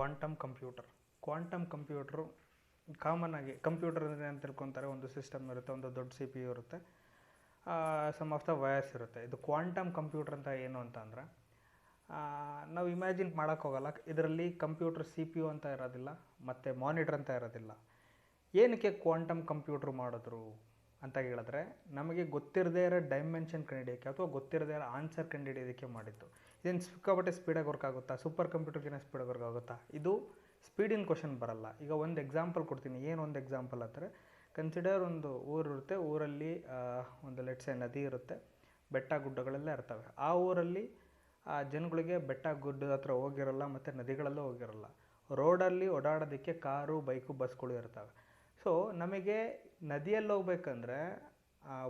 Quantum computer. Quantum computer common ಆಗಿ, computer ಅಂದರೆ ಅಂತ ತಿಳ್ಕೊತಾರೆ? ಒಂದು ಸಿಸ್ಟಮ್ ಇರುತ್ತೆ, ಒಂದು ದೊಡ್ಡ ಸಿ ಪಿ ಯು ಇರುತ್ತೆ ಸಮ್ ಆಫ್ ದ ವಯರ್ಸ್ ಇರುತ್ತೆ. ಇದು ಕ್ವಾಂಟಮ್ ಕಂಪ್ಯೂಟರ್ ಅಂತ ಏನು ಅಂತ ಅಂದ್ರೆ ನಾವು ಇಮ್ಯಾಜಿನ್ ಮಾಡೋಕ್ಕೋಗಲ್ಲ ಇದರಲ್ಲಿ ಕಂಪ್ಯೂಟರ್ ಸಿ ಪಿ ಯು ಅಂತ ಇರೋದಿಲ್ಲ, ಮತ್ತು ಮಾನಿಟ್ರ್ ಅಂತ ಇರೋದಿಲ್ಲ. ಏನಕ್ಕೆ ಕ್ವಾಂಟಮ್ ಕಂಪ್ಯೂಟ್ರ್ ಮಾಡಿದ್ರು? ಅಂತ ಹೇಳಿದ್ರೆ ನಮಗೆ ಗೊತ್ತಿರದೇ ಇರೋ ಡೈಮೆನ್ಷನ್ ಕಂಡುಹಿಡಿಯೋಕ್ಕೆ ಅಥವಾ ಗೊತ್ತಿರದೇ ಇರೋ ಆನ್ಸರ್ ಕಂಡುಹಿಡಿಯೋದಕ್ಕೆ ಮಾಡಿದ್ದು? ಇದೇನು ಸಿಕ್ಕಾಪಟ್ಟೆ ಸ್ಪೀಡಾಗಿ ವರ್ಕ್ ಆಗುತ್ತಾ? ಸೂಪರ್ ಕಂಪ್ಯೂಟರ್ಗಿನ ಸ್ಪೀಡಾಗಿ ವರ್ಕ್ ಆಗುತ್ತಾ? ಇದು ಸ್ಪೀಡಿನ ಕ್ವಶನ್ ಬರಲ್ಲ. ಈಗ ಒಂದು ಎಕ್ಸಾಂಪಲ್ ಕೊಡ್ತೀನಿ. ಏನು ಒಂದು ಎಕ್ಸಾಂಪಲ್ ಅಂದರೆ ಕನ್ಸಿಡರ್ ಒಂದು ಊರಿರುತ್ತೆ ಊರಲ್ಲಿ ಒಂದು ಲೆಟ್ಸೆ ನದಿ ಇರುತ್ತೆ. ಬೆಟ್ಟ ಗುಡ್ಡಗಳೆಲ್ಲ ಇರ್ತವೆ. ಆ ಊರಲ್ಲಿ, ಆ, ಜನಗಳಿಗೆ ಬೆಟ್ಟ ಗುಡ್ಡದ ಹತ್ರ ಹೋಗಿರಲ್ಲ, ಮತ್ತು ನದಿಗಳಲ್ಲೂ ಹೋಗಿರಲ್ಲ. ರೋಡಲ್ಲಿ ಓಡಾಡೋದಕ್ಕೆ ಕಾರು ಬೈಕು ಬಸ್ಗಳು ಇರ್ತವೆ. ಸೊ ನಮಗೆ ನದಿಯಲ್ಲಿ ಹೋಗ್ಬೇಕಂದ್ರೆ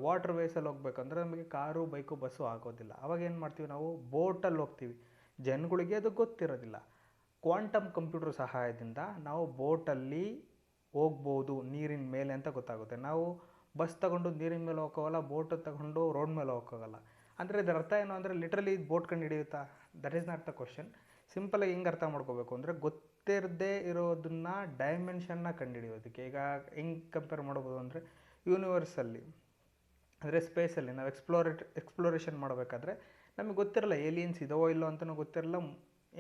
ವಾಟರ್ ವೇಸಲ್ಲಿ ಹೋಗ್ಬೇಕಂದ್ರೆ ನಮಗೆ ಕಾರು, ಬೈಕು, ಬಸ್ಸು ಆಗೋದಿಲ್ಲ. ಅವಾಗ ಏನು ಮಾಡ್ತೀವಿ ನಾವು? ಬೋಟಲ್ಲಿ ಹೋಗ್ತೀವಿ. ಜನಗಳಿಗೆ ಅದು ಗೊತ್ತಿರೋದಿಲ್ಲ. ಕ್ವಾಂಟಮ್ ಕಂಪ್ಯೂಟರ್ ಸಹಾಯದಿಂದ ನಾವು ಬೋಟಲ್ಲಿ ಹೋಗ್ಬೋದು, ನೀರಿನ ಮೇಲೆ ಅಂತ ಗೊತ್ತಾಗುತ್ತೆ. ನಾವು ಬಸ್ ತಗೊಂಡು ನೀರಿನ ಮೇಲೆ ಹೋಗೋಲ್ಲ ಬೋಟ್ ತಗೊಂಡು ರೋಡ್ ಮೇಲೆ ಹೋಗೋಲ್ಲ ಅಂದರೆ ಇದರ ಅರ್ಥ ಏನು? ಅಂದರೆ ಲಿಟ್ರಲಿ ಬೋಟ್ ಕಂಡು ಹಿಡಿಯುತ್ತಾ? That is not the question ಸಿಂಪಲಾಗಿ ಹೆಂಗ್ ಅರ್ಥ ಮಾಡ್ಕೋಬೇಕು ಅಂದರೆ ಗೊತ್ತಿರದೇ ಇರೋದನ್ನ ಡೈಮೆನ್ಷನ್ನ ಕಂಡುಹಿಡಿಯೋದಕ್ಕೆ. ಈಗ ಹೆಂಗ್ ಕಂಪೇರ್ ಮಾಡ್ಬೋದು ಅಂದರೆ ಯೂನಿವರ್ಸಲ್ಲಿ ಅಂದರೆ ಸ್ಪೇಸಲ್ಲಿ ನಾವು ಎಕ್ಸ್ಪ್ಲೋರೇಟ್ ಎಕ್ಸ್ಪ್ಲೋರೇಷನ್ ಮಾಡಬೇಕಾದ್ರೆ ನಮಗೆ ಗೊತ್ತಿರಲ್ಲ ಏಲಿಯನ್ಸ್ ಇದಾವೋ ಇಲ್ಲೋ ಅಂತಲೂ ಗೊತ್ತಿರಲ್ಲ,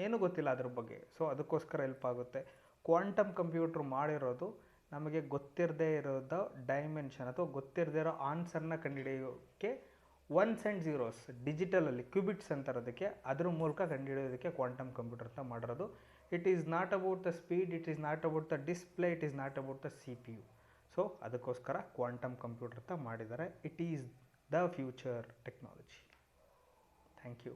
ಏನೂ ಗೊತ್ತಿಲ್ಲ ಅದ್ರ ಬಗ್ಗೆ. ಸೊ ಅದಕ್ಕೋಸ್ಕರ ಹೆಲ್ಪ್ ಆಗುತ್ತೆ. ಕ್ವಾಂಟಮ್ ಕಂಪ್ಯೂಟ್ರ್ ಮಾಡಿರೋದು ನಮಗೆ ಗೊತ್ತಿರದೇ ಇರೋದು ಡೈಮೆನ್ಷನ್ ಅಥವಾ ಗೊತ್ತಿರದೇ ಇರೋ ಆನ್ಸರ್ನ ಕಂಡುಹಿಡಿಯೋಕ್ಕೆ ಒನ್ಸ್ ಆ್ಯಂಡ್ ಝೀರೋಸ್ ಡಿಜಿಟಲಲ್ಲಿ ಕ್ಯೂಬಿಟ್ಸ್ ಅಂತಾರೋದಕ್ಕೆ ಅದ್ರ ಮೂಲಕ ಕಂಡುಹಿಡಿಯೋದಕ್ಕೆ ಕ್ವಾಂಟಮ್ ಕಂಪ್ಯೂಟರ್ ಅಂತ ಮಾಡಿರೋದು. It is not about the speed it is not about the display it is not about the C P U so ಅದಕ್ಕೋಸ್ಕರ ಕ್ವಾಂಟಮ್ ಕಂಪ್ಯೂಟರ್ ಅಂತ ಮಾಡಿದ್ದಾರೆ. It is the future technology thank you